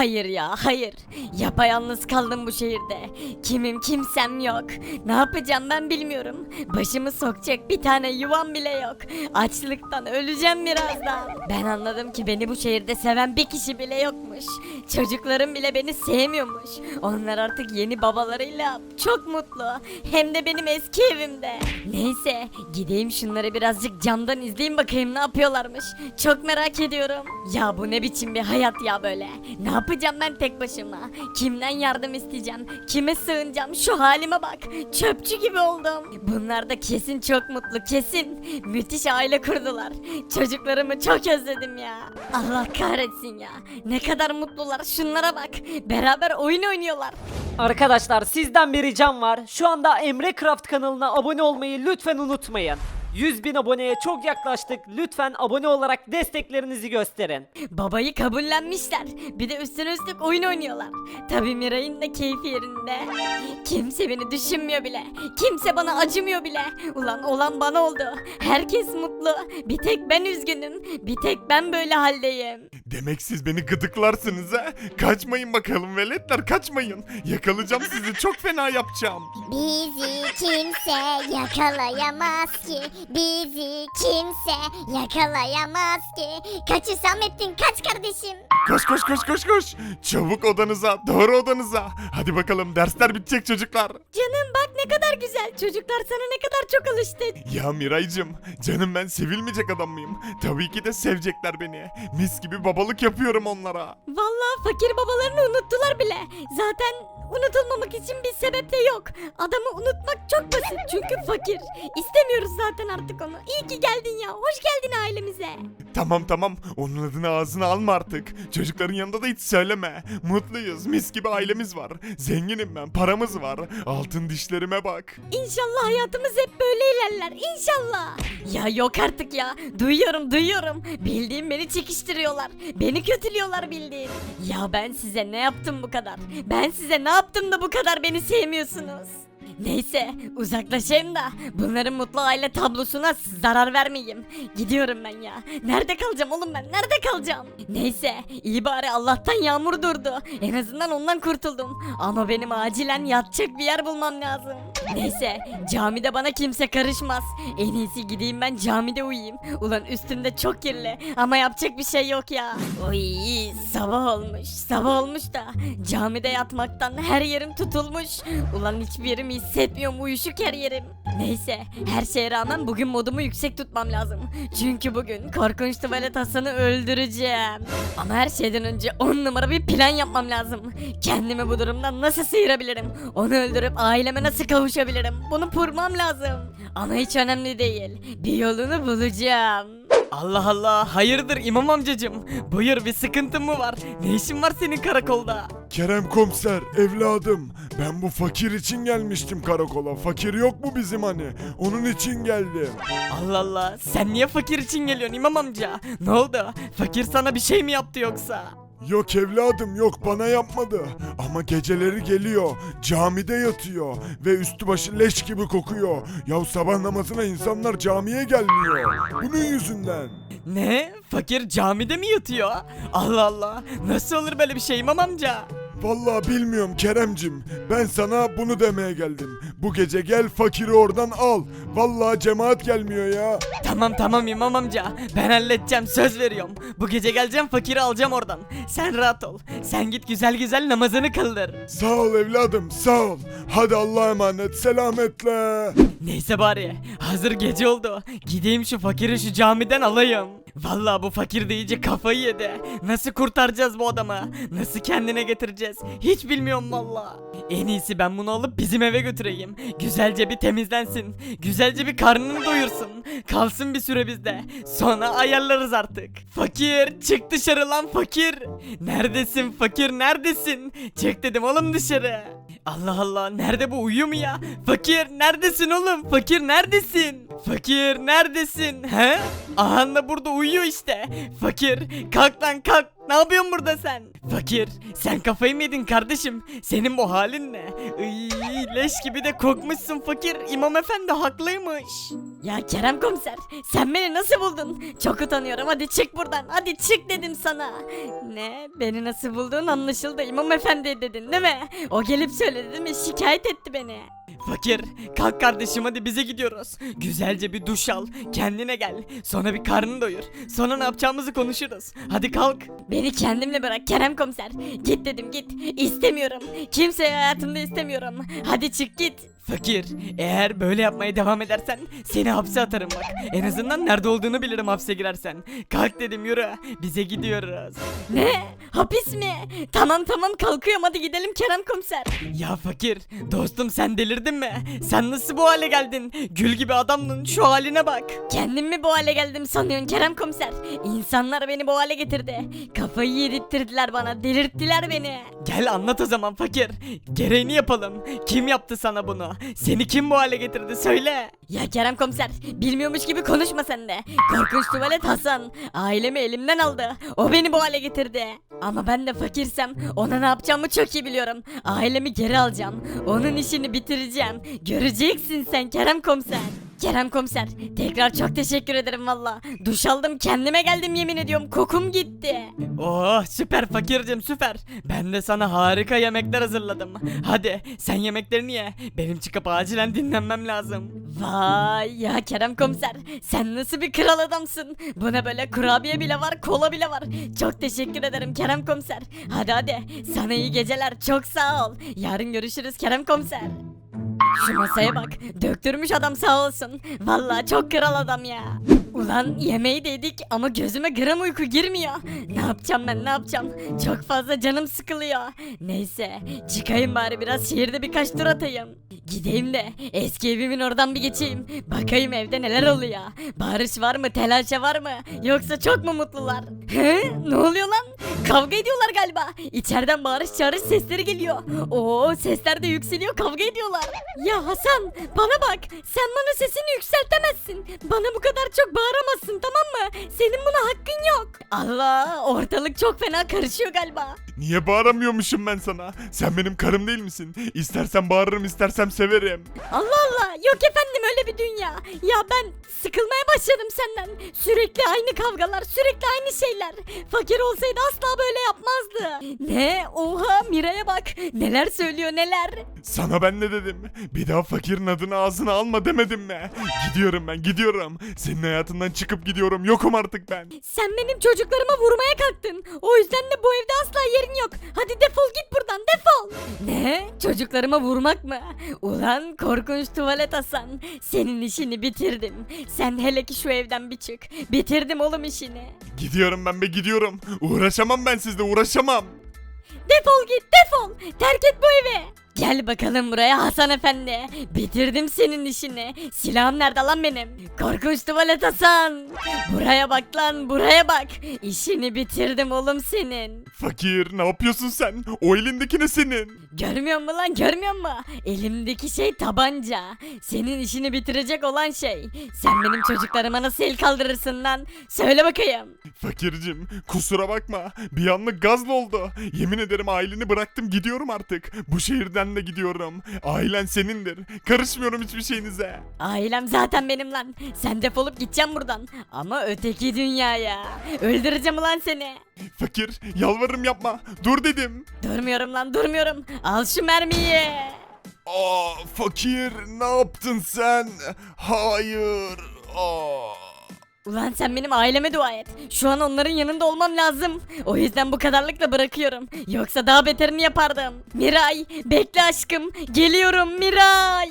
Hayır ya hayır. Yapayalnız kaldım bu şehirde. Kimim kimsem yok. Ne yapacağım ben bilmiyorum. Başımı sokacak bir tane yuvam bile yok. Açlıktan öleceğim birazdan. Ben anladım ki beni bu şehirde seven bir kişi bile yokmuş. Çocuklarım bile beni sevmiyormuş. Onlar artık yeni babalarıyla çok mutlu. Hem de benim eski evimde. Neyse gideyim şunları birazcık camdan izleyeyim bakayım ne yapıyorlarmış. Çok merak ediyorum. Ya bu ne biçim bir hayat ya böyle. Ne yapacağım ben tek başıma? Kimden yardım isteyeceğim? Kime sığınacağım? Şu halime bak. Çöpçü gibi oldum. Bunlar da kesin çok mutlu kesin. Müthiş aile kurdular. Çocuklarımı çok özledim ya. Allah kahretsin ya. Ne kadar mutlular. Şunlara bak. Beraber oyun oynuyorlar. Arkadaşlar sizden bir ricam var. Şu anda Emre Craft kanalına abone olmayı lütfen unutmayın. 100 bin aboneye çok yaklaştık. Lütfen abone olarak desteklerinizi gösterin. Babayı kabullenmişler. Bir de üstüne üstlük oyun oynuyorlar. Tabii Miray'ın da keyfi yerinde. Kimse beni düşünmüyor bile. Kimse bana acımıyor bile. Ulan olan bana oldu. Herkes mutlu. Bir tek ben üzgünüm. Bir tek ben böyle haldeyim. Demek siz beni gıdıklarsınız ha? Kaçmayın bakalım veletler kaçmayın. Yakalayacağım sizi çok fena yapacağım. Bizi kimse yakalayamaz ki Bizi kimse yakalayamaz ki Kaç Hüsamettin kaç kardeşim Koş koş koş koş koş. Çabuk odanıza doğru odanıza. Hadi bakalım dersler bitecek çocuklar. Canım bak ne kadar güzel. Çocuklar sana ne kadar çok alıştı. Ya Miraycım canım ben sevilmeyecek adam mıyım? Tabii ki de sevecekler beni. Mis gibi babalık yapıyorum onlara. Vallahi fakir babalarını unuttular bile. Zaten unutulmamak için bir sebep de yok. Adamı unutmak çok basit çünkü fakir. İstemiyoruz zaten artık onu. İyi ki geldin ya. Hoş geldin ailemize. Tamam tamam onun adını ağzına alma artık. Çocukların yanında da hiç söyleme. Mutluyuz mis gibi ailemiz var. Zenginim ben paramız var. Altın dişlerime bak. İnşallah hayatımız hep böyle ilerler. İnşallah. Ya yok artık ya. Duyuyorum duyuyorum. Bildiğim beni çekiştiriyorlar. Beni kötülüyorlar bildiğin. Ya ben size ne yaptım bu kadar? Ben size ne yaptım da bu kadar beni sevmiyorsunuz? Neyse uzaklaşayım da bunların mutlu aile tablosuna zarar vermeyeyim. Gidiyorum ben ya. Nerede kalacağım oğlum ben? Nerede kalacağım? Neyse iyi bari Allah'tan yağmur durdu. En azından ondan kurtuldum. Ama benim acilen yatacak bir yer bulmam lazım. Neyse camide bana kimse karışmaz. En iyisi gideyim ben camide uyuyayım. Ulan üstümde çok kirli ama yapacak bir şey yok ya. Oy sabah olmuş. Sabah olmuş da camide yatmaktan her yerim tutulmuş. Ulan hiçbir yerimi hissetmiyorum uyuşuk her yerim. Neyse her şeye rağmen bugün modumu yüksek tutmam lazım. Çünkü bugün korkunç tuvalet Hasan'ı öldüreceğim. Ama her şeyden önce 10 numara bir plan yapmam lazım. Kendimi bu durumdan nasıl sıyırabilirim? Onu öldürüp aileme nasıl kavuşabilirim? Bunu kurmam lazım. Ama hiç önemli değil. Bir yolunu bulacağım. Allah Allah hayırdır imam amcacım buyur bir sıkıntın mı var ne işin var senin karakolda Kerem komiser evladım ben bu fakir için gelmiştim karakola. Fakir yok mu bizim hani? Onun için geldim. Allah Allah sen niye fakir için geliyorsun imam amca ne oldu fakir sana bir şey mi yaptı yoksa Yok evladım yok bana yapmadı. Ama geceleri geliyor. Camide yatıyor. Ve üstü başı leş gibi kokuyor. Ya sabah namazına insanlar camiye gelmiyor. Bunun yüzünden. Ne fakir camide mi yatıyor Allah Allah nasıl olur böyle bir şey imam amca Vallahi bilmiyorum Keremcim. Ben sana bunu demeye geldim. Bu gece gel fakiri oradan al. Vallahi cemaat gelmiyor ya. Tamam tamam imam amca ben halledeceğim söz veriyorum bu gece geleceğim fakiri alacağım oradan sen rahat ol sen git güzel güzel namazını kıldır Sağ ol evladım sağ ol. Hadi Allah'a emanet selametle. Neyse bari hazır gece oldu. Gideyim şu fakiri şu camiden alayım. Vallahi bu fakir de iyice kafayı yedi. Nasıl kurtaracağız bu adamı? Nasıl kendine getireceğiz? Hiç bilmiyorum valla. En iyisi ben bunu alıp bizim eve götüreyim. Güzelce bir temizlensin. Güzelce bir karnını doyursun. Kalsın bir süre bizde. Sonra ayarlarız artık. Fakir çık dışarı lan fakir. Neredesin fakir neredesin? Çık dedim oğlum dışarı. Allah Allah nerede bu uyuyor ya? Fakir neredesin oğlum? Fakir neredesin? Fakir neredesin? He? Ahan da burada uyuyor işte. Fakir kalk lan kalk. Ne yapıyorsun burada sen? Fakir sen kafayı mı yedin kardeşim? Senin bu halin ne? Iy, leş gibi de kokmuşsun fakir. İmam efendi haklıymış. Ya Kerem komiser sen beni nasıl buldun? Çok utanıyorum hadi çık buradan hadi çık dedim sana. Ne beni nasıl buldun anlaşıldı İmam efendi dedin değil mi? O gelip söyledi değil mi şikayet etti beni. Fakir kalk kardeşim hadi bize gidiyoruz. Güzelce bir duş al. Kendine gel. Sonra bir karnını doyur. Sonra ne yapacağımızı konuşuruz. Hadi kalk. Beni kendimle bırak Kerem komiser. Git dedim git. İstemiyorum. Kimseyi hayatımda istemiyorum. Hadi çık git. Fakir, eğer böyle yapmaya devam edersen seni hapse atarım bak. En azından nerede olduğunu bilirim hapse girersen. Kalk dedim yürü. Bize gidiyoruz. Ne? Hapis mi? Tamam tamam kalkıyorum hadi gidelim Kerem komiser. Ya fakir, dostum sen delirdin mi? Sen nasıl bu hale geldin? Gül gibi adamdın şu haline bak. Kendim mi bu hale geldim sanıyorsun Kerem komiser? İnsanlar beni bu hale getirdi. Kafayı yedirttirdiler bana delirttiler beni. Gel anlat o zaman fakir. Gereğini yapalım. Kim yaptı sana bunu? Seni kim bu hale getirdi söyle. Ya Kerem komiser bilmiyormuş gibi konuşma sen de. Korkunç tuvalet Hasan. Ailemi elimden aldı. O beni bu hale getirdi. Ama ben de fakirsem ona ne yapacağımı çok iyi biliyorum. Ailemi geri alacağım. Onun işini bitireceğim. Göreceksin sen Kerem komiser. Kerem komiser tekrar çok teşekkür ederim valla. Duş aldım kendime geldim yemin ediyorum kokum gitti. Oh süper fakircim süper. Ben de sana harika yemekler hazırladım. Hadi sen yemeklerini ye. Benim çıkıp acilen dinlenmem lazım. Vay ya Kerem komiser sen nasıl bir kral adamsın. Buna böyle kurabiye bile var kola bile var. Çok teşekkür ederim Kerem komiser. Hadi hadi sana iyi geceler çok sağ ol. Yarın görüşürüz Kerem komiser. Şu masaya bak döktürmüş adam sağ olsun. Vallahi çok kral adam ya. Ulan yemeği de yedik ama gözüme gram uyku girmiyor. Ne yapacağım ben ne yapacağım? Çok fazla canım sıkılıyor. Neyse çıkayım bari biraz şehirde birkaç tur atayım. Gideyim de eski evimin oradan bir geçeyim. Bakayım evde neler oluyor. Barış var mı telaşa var mı? Yoksa çok mu mutlular? He? Ne oluyor lan? Kavga ediyorlar galiba. İçeriden bağırış çağırış sesleri geliyor. Oo sesler de yükseliyor kavga ediyorlar. Ya Hasan bana bak sen bana sesini yükseltemezsin. Bana bu kadar çok bağıramazsın tamam mı? Senin buna hakkın yok. Allah ortalık çok fena karışıyor galiba. Niye bağıramıyormuşum ben sana? Sen benim karım değil misin? İstersen bağırırım istersem severim. Allah Allah yok efendim öyle bir dünya. Ya ben sıkılmaya başladım senden. Sürekli aynı kavgalar sürekli aynı şeyler. Fakir olsaydı asla böyle yapmazdı. Ne oha Mira'ya bak neler söylüyor neler. Sana ben ne dedim? Bir daha fakirin adını ağzına alma demedim mi? Gidiyorum ben gidiyorum. Senin hayatından çıkıp gidiyorum. Yokum artık ben. Sen benim çocuklarıma vurmaya kalktın. O yüzden de bu evde asla yerin yok. Hadi defol git buradan defol. Ne? Çocuklarıma vurmak mı? Ulan korkunç tuvalet Hasan. Senin işini bitirdim. Sen hele ki şu evden bir çık. Bitirdim oğlum işini. Gidiyorum ben be gidiyorum. Uğraşamam ben sizle uğraşamam. Defol git defol. Terk et bu evi. Gel bakalım buraya Hasan efendi. Bitirdim senin işini. Silahım nerede lan benim? Korkunç tuvalet Hasan. Buraya bak lan buraya bak. İşini bitirdim oğlum senin. Fakir ne yapıyorsun sen? O elindeki ne senin? Görmüyor musun lan görmüyor musun? Elimdeki şey tabanca. Senin işini bitirecek olan şey. Sen benim çocuklarıma nasıl el kaldırırsın lan? Söyle bakayım. Fakircim kusura bakma. Bir anlık gazlı oldu. Yemin ederim aileni bıraktım gidiyorum artık. Bu şehirden de gidiyorum. Ailen senindir. Karışmıyorum hiçbir şeyinize. Ailem zaten benim lan. Sen defolup gideceğim buradan. Ama öteki dünyaya. Öldüreceğim ulan seni. Fakir yalvarırım yapma. Dur dedim. Durmuyorum lan durmuyorum. Al şu mermiyi. Aa fakir ne yaptın sen? Hayır. Aa. Ulan sen benim aileme dua et. Şu an onların yanında olmam lazım. O yüzden bu kadarlıkla bırakıyorum. Yoksa daha beterini yapardım. Miray bekle aşkım. Geliyorum Miray.